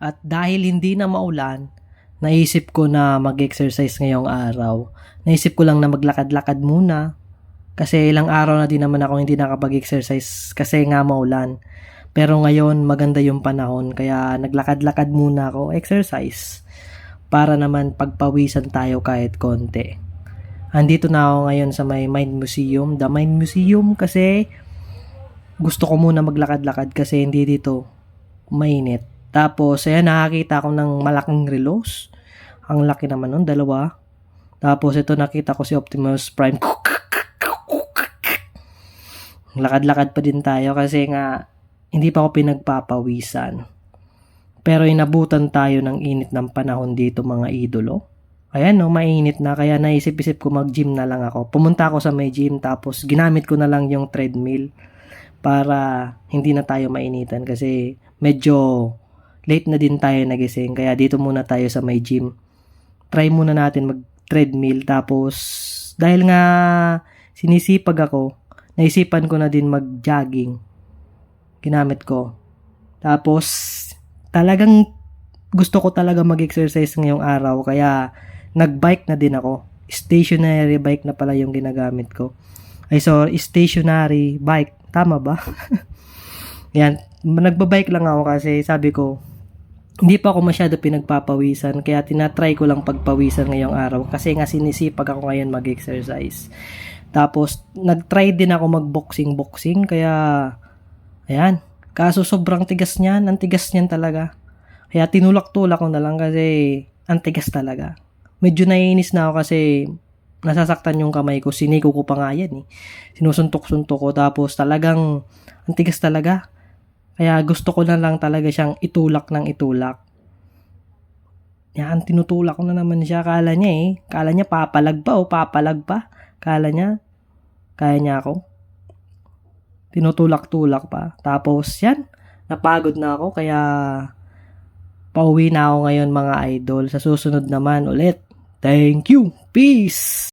At dahil hindi na maulan, naisip ko na mag-exercise ngayong araw. Naisip ko lang na maglakad-lakad muna. Kasi ilang araw na din naman ako hindi nakapag-exercise kasi nga maulan. Pero ngayon maganda yung panahon kaya naglakad-lakad muna ako, exercise. Para naman pagpawisan tayo kahit konti. Andito na ako ngayon sa may Mind Museum, The Mind Museum kasi gusto ko muna maglakad-lakad kasi hindi dito mainit. Tapos, ayan, nakakita ako ng malaking relos. Ang laki naman nun, dalawa. Tapos, ito nakita ko si Optimus Prime. Lakad-lakad pa din tayo kasi nga, hindi pa ako pinagpapawisan. Pero inabutan tayo ng init ng panahon dito mga idolo. Ayan no, mainit na kaya naisip-isip ko mag-gym na lang ako. Pumunta ako sa may gym tapos ginamit ko na lang yung treadmill para hindi na tayo mainitan kasi medyo late na din tayo nagising kaya dito muna tayo sa may gym. Try muna natin mag-treadmill tapos dahil nga sinisipag ako, naisipan ko na din mag-jogging. Ginamit ko. Tapos talagang gusto ko talaga mag-exercise ngayong araw kaya nag-bike na din ako. Stationary bike na pala yung ginagamit ko. Ay so, stationary bike. Tama ba? Yan. Nagbabike lang ako kasi sabi ko, hindi pa ako masyado pinagpapawisan kaya tinatry ko lang pagpawisan ngayong araw kasi nga sinisipag ako ngayon mag-exercise. Tapos, nag-try din ako mag-boxing-boxing kaya, ayan. Kaso sobrang tigas niyan, ang tigas niyan talaga. Kaya tinulak-tulak ko na lang kasi ang tigas talaga. Medyo naiinis na ako kasi nasasaktan yung kamay ko. Siniko ko pa nga yan eh. Sinusuntok-suntok ko tapos talagang ang tigas talaga. Kaya gusto ko na lang talaga siyang itulak ng itulak. Yan, tinutulak ko na naman siya. Kala niya eh. Kala niya papalag pa o papalag pa. Kala niya, kaya niya ako. Tinutulak-tulak pa. Tapos yan, napagod na ako kaya pauwi na ako ngayon mga idol. Sa susunod naman ulit. Thank you. Peace.